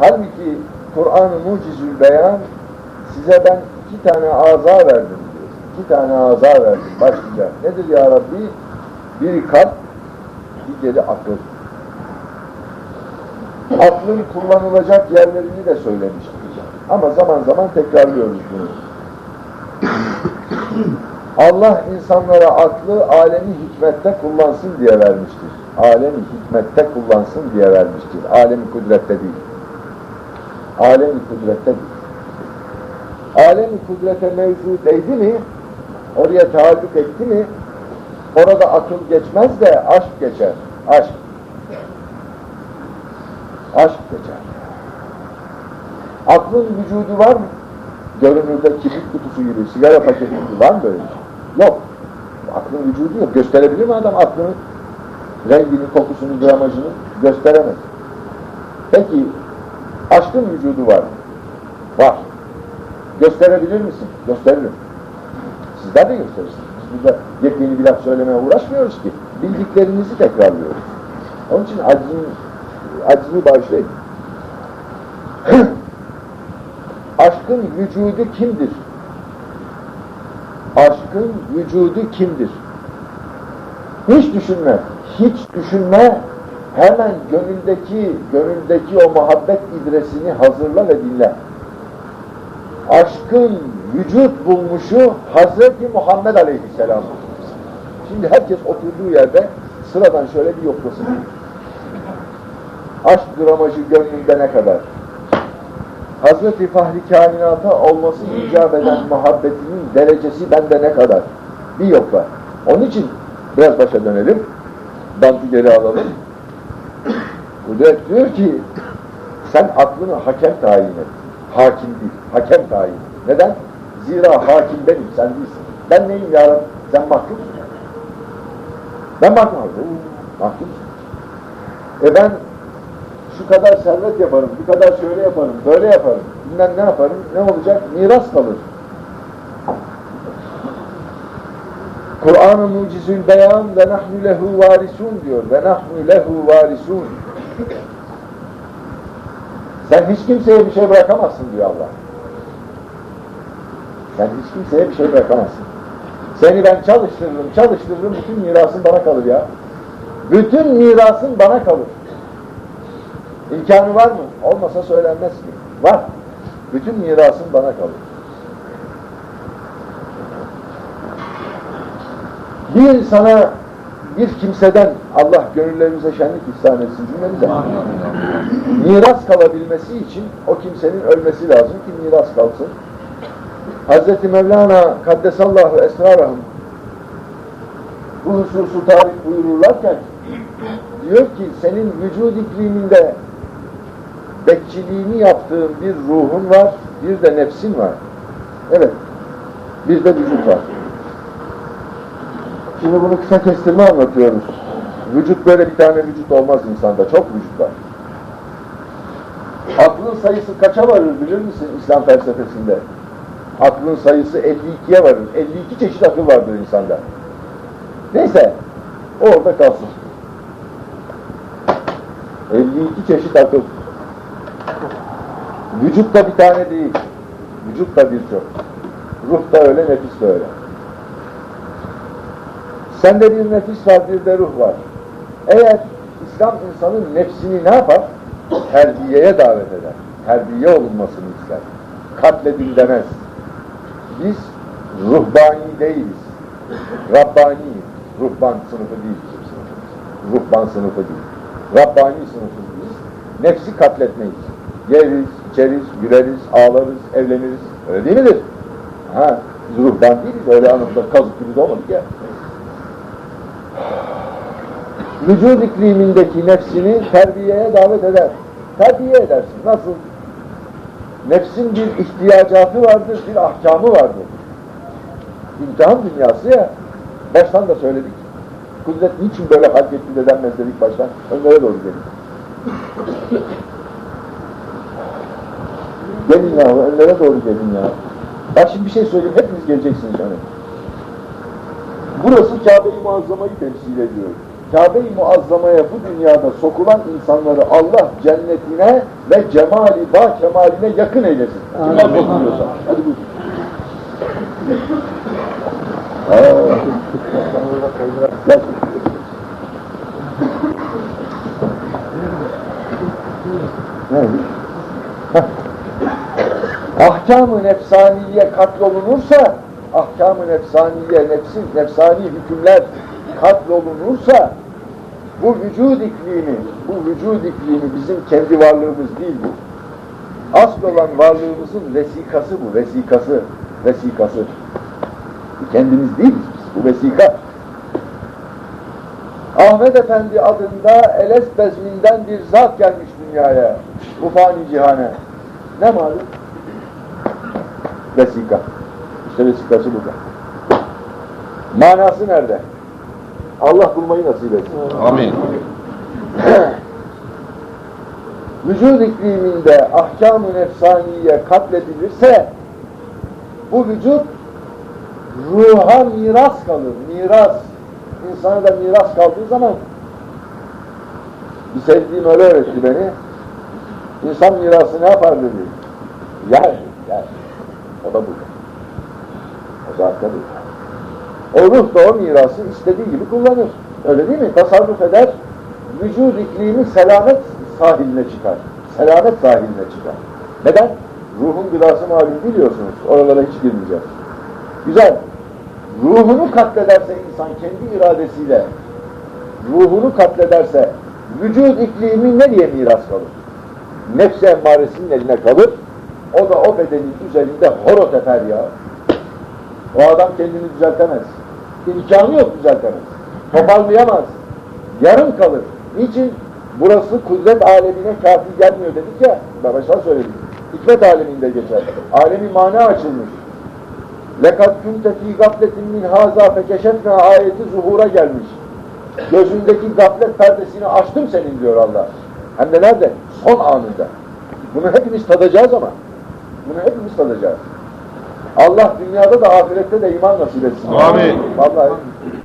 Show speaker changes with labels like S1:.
S1: Halbuki Kur'an-ı Mucizül Beyan size ben iki tane aza verdim diyor. İki tane aza verdim başlıca. Nedir ya Rabbi? Biri kalp, diğeri akıl. Aklın kullanılacak yerlerini de söylemiştik. Ama zaman zaman tekrarlıyoruz bunu. Allah insanlara aklı alemi hikmette kullansın diye vermiştir. Alemi hikmette kullansın diye vermiştir. Alemi kudrette değil. Alemi kudrette değil. Alemi kudrete mevzu değdi mi, oraya taalluk etti mi, orada akıl geçmez de aşk geçer. Aşk. Aşk geçer. Aklın vücudu var mı? Görünürde kibrit kutusu gibi, sigara paketi gibi var mı böyle? Yok. Aklın vücudu yok. Gösterebilir mi adam aklını? Rengini, kokusunu, gramajını gösteremez. Peki, aşkın vücudu var? Var. Gösterebilir misin? Gösteririm. Sizler de gösterirsiniz. Biz burada yepyeni bir laf söylemeye uğraşmıyoruz ki. Bildiklerinizi tekrarlıyoruz. Onun için acizini, acizini bağışlayın. Aşkın vücudu kimdir? Aşkın vücudu kimdir? Hiç düşünme, hiç düşünme, hemen gönüldeki, gönüldeki o muhabbet idresini hazırla ve dinle. Aşkın vücut bulmuşu Hazreti Muhammed Aleyhisselam. Şimdi herkes oturduğu yerde sıradan şöyle bir yoklasın. Aşk gramajı gönlünde ne kadar? Hazreti Fahri Kainat'a olması icap eden muhabbetinin derecesi bende ne kadar? Bir yokla. Onun için biraz başa dönelim. Bantı geri alalım. Kudret diyor ki sen aklını hakem tayin et. Hakim değil, hakem tayin. Neden? Zira hakim benim, sen değilsin. Ben neyim ya Rabbi? Sen mahkumsun. Ben mahkumum. Mahkumsun. E ben şu kadar servet yaparım, bu kadar şöyle yaparım, böyle yaparım, bilmem ne yaparım, ne olacak? Miras kalır. Kur'an-ı mucizül beyan ve nahnu lehu varisun diyor. Ve nahnu lehu varisun. Sen hiç kimseye bir şey bırakamazsın diyor Allah. Sen hiç kimseye bir şey bırakamazsın. Seni ben çalıştırırım, çalıştırırım, bütün mirasın bana kalır ya. Bütün mirasın bana kalır. İmkanı var mı? Olmasa söylenmez ki. Var. Bütün mirasın bana kalır. Bir sana bir kimseden Allah gönüllerimize şenlik ihsan etsin cümlemize. Miras kalabilmesi için o kimsenin ölmesi lazım ki miras kalsın. Hazreti Mevlana Kaddesallahu Esrarahum bu hususu tarif buyururlarken diyor ki senin vücud ikliminde bekçiliğini yaptığın bir ruhun var, bir de nefsin var. Evet, bir de vücut var. Şimdi bunu kısa kestirme anlatıyoruz. Vücut böyle bir tane vücut olmaz insanda, çok vücut var. Aklın sayısı kaça varır bilir misin İslam felsefesinde? Aklın sayısı 52'ye varır. 52 çeşit akıl vardır insanda. Neyse, o orada kalsın. 52 çeşit akıl. Vücut da bir tane değil. Vücut da birçok. Ruh da öyle, nefis de öyle. Sende bir nefis var, bir de ruh var. Eğer İslam insanın nefsini ne yapar? Terbiyeye davet eder. Terbiye olunmasını ister. Katledin demez. Biz ruhbani değiliz. Rabbaniyiz. Ruhban sınıfı değil bizim sınıfımız. Ruhban sınıfı değil. Rabbani sınıfız biz. Nefsi katletmeyiz. Yeriz, içeriz, güleriz, ağlarız, evleniriz. Öyle değil midir? Ha, biz ruhban değiliz. Öyle anlamda kazık gibi de olmadık ya. Vücud iklimindeki nefsini terbiyeye davet eder. Terbiye edersin. Nasıl? Nefsin bir ihtiyacatı vardır, bir ahkamı vardır. İmtihan dünyası ya. Baştan da söyledik. Kudret niçin böyle halk etti de denmez dedik baştan. Önlere doğru gelin. gelin ya, önlere doğru gelin ya. Bak şimdi bir şey söyleyeyim, hepiniz geleceksiniz yani. Burası Kabe-i Muazzama'yı temsil ediyor. Kabe-i Muazzama'ya bu dünyada sokulan insanları Allah cennetine ve cemali ba kemaline yakın eylesin. Kim sokuluyorsa. Hadi buyurun. Neymiş? Ahkam-ı nefsaniye katlolunursa, ahkam-ı nefsaniye, nefsin, nefsani hükümler katlolunursa, bu vücud iklimi, bu vücud iklimi bizim kendi varlığımız değil bu. Asıl olan varlığımızın vesikası bu, vesikası, vesikası. Kendimiz değiliz biz, bu vesika. Ahmet Efendi adında Eles bezminden bir zat gelmiş dünyaya, bu fani cihane. Ne malum? Vesika. İşte vesikası burada. Manası nerede? Allah bulmayı nasip etsin.
S2: Amin.
S1: Vücud ikliminde ahkam-ı nefsaniye katledilirse bu vücut ruha miras kalır. Miras. İnsana da miras kaldığı zaman bir sevdiğim öyle öğretti beni. İnsan mirası ne yapar dedi. Yer, yer. O da burada. O zaten burada. O ruh da o mirası istediği gibi kullanır. Öyle değil mi? Tasarruf eder. Vücud iklimi selamet sahiline çıkar. Selamet sahiline çıkar. Neden? Ruhun gıdası malum biliyorsunuz. Oralara hiç girmeyeceğiz. Güzel. Ruhunu katlederse insan kendi iradesiyle ruhunu katlederse vücut iklimi nereye miras kalır? Nefs-i emmaresinin eline kalır. O da o bedenin üzerinde horo teper ya. O adam kendini düzeltemez İmkanı yok düzeltemez. Toparlayamaz. Yarım kalır. Niçin? Burası kudret alemine kafi gelmiyor dedik ya. Ben baştan söyledim. Hikmet aleminde geçer. Alemi mana açılmış. لَقَدْ كُنْتَ ف۪ي غَفْلَةٍ مِنْ هَذَا فَكَشَفْنَا ayeti zuhura gelmiş. Gözündeki gaflet perdesini açtım senin diyor Allah. Hem de nerede? Son anında. Bunu hepimiz tadacağız ama. Bunu hepimiz tadacağız. Allah dünyada da ahirette de iman nasip etsin.
S2: Amin.
S1: Vallahi